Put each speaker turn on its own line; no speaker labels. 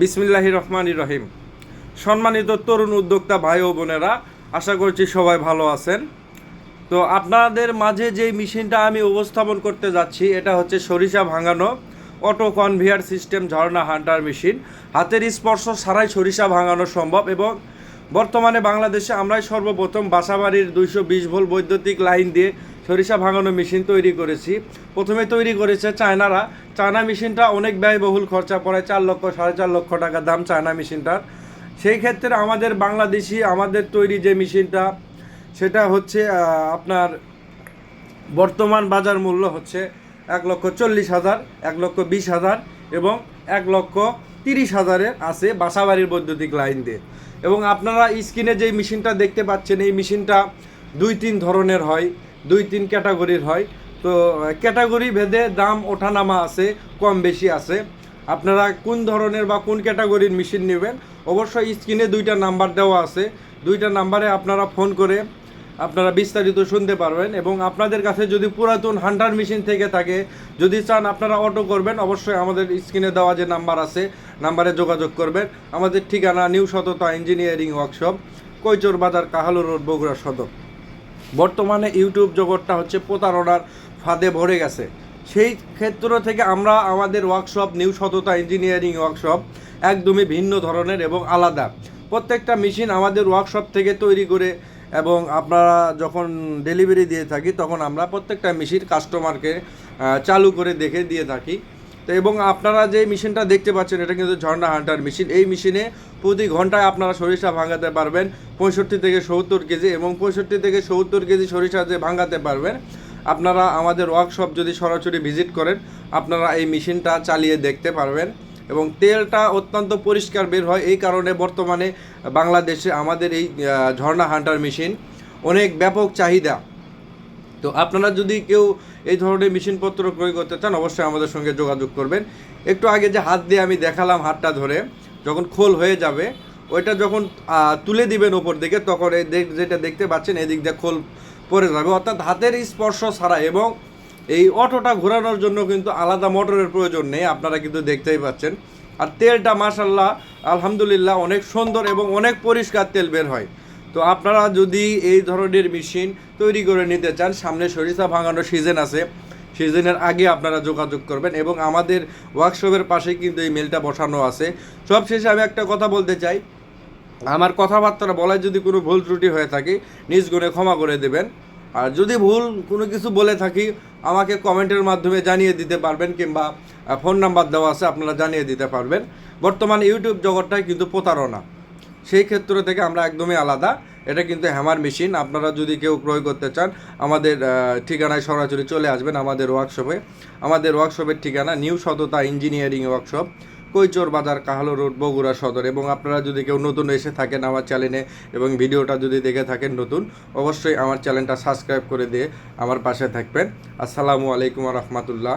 বিসমিল্লাহ রহমান রহিম সম্মানিত তরুণ উদ্যোক্তা ভাই ও বোনেরা, আশা করছি সবাই ভালো আছেন। তো আপনাদের মাঝে যে মেশিনটা আমি উপস্থাপন করতে যাচ্ছি, এটা হচ্ছে সরিষা ভাঙানো অটো কনভিয়ার সিস্টেম ঝর্ণা হান্টার মেশিন। হাতের স্পর্শ ছাড়াই সরিষা ভাঙানো সম্ভব এবং বর্তমানে বাংলাদেশে আমরাই সর্বপ্রথম বাসাবাড়ির দুইশো বিশ ভোল্ট বৈদ্যুতিক লাইন দিয়ে সরিষা ভাঙানো মেশিন তৈরি করেছি। প্রথমে তৈরি করেছে চায়নারা। চায়না মেশিনটা অনেক ব্যয়বহুল খরচা পড়ে চার লক্ষ, সাড়ে চার লক্ষ টাকা দাম চায়না মেশিনটার। সেই ক্ষেত্রে আমাদের বাংলাদেশি, আমাদের তৈরি যে মেশিনটা, সেটা হচ্ছে আপনার বর্তমান বাজার মূল্য হচ্ছে এক লক্ষ চল্লিশ হাজার, এক লক্ষ বিশ হাজার এবং এক লক্ষ তিরিশ হাজারের আছে বাসাবাড়ির বৈদ্যুতিক লাইন দিয়ে। এবং আপনারা স্ক্রিনে যেই মেশিনটা দেখতে পাচ্ছেন, এই মেশিনটা দুই তিন ধরনের হয়। দুই তিন ক্যাটাগরির হয়। তো ক্যাটাগরি ভেদে দাম ওঠানামা আছে, কম বেশি আছে। আপনারা কোন ধরনের বা কোন ক্যাটাগরির মেশিন নেবেন? অবশ্যই স্ক্রিনে দুইটা নাম্বার দেওয়া আছে। দুইটা নাম্বারে আপনারা ফোন করে আপনারা বিস্তারিত শুনতে পারবেন এবং আপনাদের কাছে যদি পুরাতন হান্ডার মেশিন থেকে থাকে, যদি চান আপনারা অটো করবেন, অবশ্যই আমাদের স্ক্রিনে দেওয়া যে নাম্বার আছে, নাম্বারে যোগাযোগ করবেন। আমাদের ঠিকানা নিউ সততা ইঞ্জিনিয়ারিং ওয়ার্কশপ, কৈচোর বাজার কাহালু রোড, বগুড়া সদর। বর্তমানে ইউটিউব জগৎটা হচ্ছে প্রতারণার ফাঁদে ভরে গেছে। সেই ক্ষেত্র থেকে আমরা আমাদের workshop new Satota engineering workshop একদমই ভিন্ন ধরনের এবং আলাদা। প্রত্যেকটা মেশিন আমাদের ওয়ার্কশপ থেকে তৈরি করে এবং আপনারা যখন ডেলিভারি দিয়ে থাকি, তখন আমরা প্রত্যেকটা মেশিন কাস্টমারকে চালু করে দেখে দিয়ে থাকি। তো এবং আপনারা যে মেশিনটা দেখতে পাচ্ছেন, এটা কিন্তু ঝর্ণা হান্টার মেশিন। এই মেশিনে প্রতি ঘন্টায় আপনারা সরিষা ভাঙাতে পারবেন পঁয়ষট্টি থেকে সত্তর কেজি এবং পঁয়ষট্টি থেকে সত্তর কেজি সরিষা যে ভাঙাতে পারবেন, আপনারা আমাদের ওয়ার্কশপ যদি সরাসরি ভিজিট করেন, আপনারা এই মেশিনটা চালিয়ে দেখতে পারবেন এবং তেলটা অত্যন্ত পরিষ্কার বের হয়। এই কারণে বর্তমানে বাংলাদেশে আমাদের এই ঝর্ণা হান্টার মেশিন অনেক ব্যাপক চাহিদা। তো আপনারা যদি কেউ এই ধরনের মেশিনপত্র ক্রয় করতে চান, অবশ্যই আমাদের সঙ্গে যোগাযোগ করবেন। একটু আগে যে হাত দিয়ে আমি দেখালাম হাতটা ধরে, যখন খোল হয়ে যাবে, ওইটা যখন তুলে দিবেন ওপর দিকে, তখন এই যেটা দেখতে পাচ্ছেন এদিক দিয়ে খোল পড়ে যাবে। অর্থাৎ হাতের স্পর্শ ছাড়া এবং এই অটোটা ঘোরানোর জন্য কিন্তু আলাদা মোটরের প্রয়োজন নেই, আপনারা কিন্তু দেখতেই পাচ্ছেন। আর তেলটা মাসাল্লাহ আলহামদুলিল্লাহ, অনেক সুন্দর এবং অনেক পরিষ্কার তেল বের হয়। তো আপনারা যদি এই ধরনের মেশিন তৈরি করে নিতে চান, সামনে সরিষা ভাঙানোর সিজন আছে সিজনের আগে আপনারা যোগাযোগ করবেন এবং আমাদের ওয়ার্কশপের পাশে কিন্তু এই মেলটা বসানো আছে। সবশেষে আমি একটা কথা বলতে চাই। আমার কথাবার্তা বলায় যদি কোনো ভুল ত্রুটি হয়ে থাকে, নিজ গুণে ক্ষমা করে দেবেন। আর যদি ভুল কোনো কিছু বলে থাকি, আমাকে কমেন্টের মাধ্যমে জানিয়ে দিতে পারবেন কিংবা ফোন নাম্বার দেওয়া আছে, আপনারা জানিয়ে দিতে পারবেন। বর্তমান ইউটিউব জগৎটাই কিন্তু প্রতারণা। সেই ক্ষেত্র থেকে আমরা একদমই আলাদা। এটা কিন্তু হ্যামার মেশিন আপনারা যদি কেউ ক্রয় করতে চান, আমাদের ঠিকানায় সরাসরি চলে আসবেন আমাদের ওয়ার্কশপে আমাদের ওয়ার্কশপের ঠিকানা নিউ সততা ইঞ্জিনিয়ারিং ওয়ার্কশপ কৈচোর বাজার কাহালো রোড, বগুড়া সদর। এবং আপনারা যদি কেউ নতুন এসে থাকেন আমার চ্যানেলে এবং ভিডিওটা যদি দেখে থাকেন নতুন, অবশ্যই আমার চ্যানেলটা সাবস্ক্রাইব করে দিয়ে আমার পাশে থাকবেন। আসসালামু আলাইকুম রহমতুল্লাহ।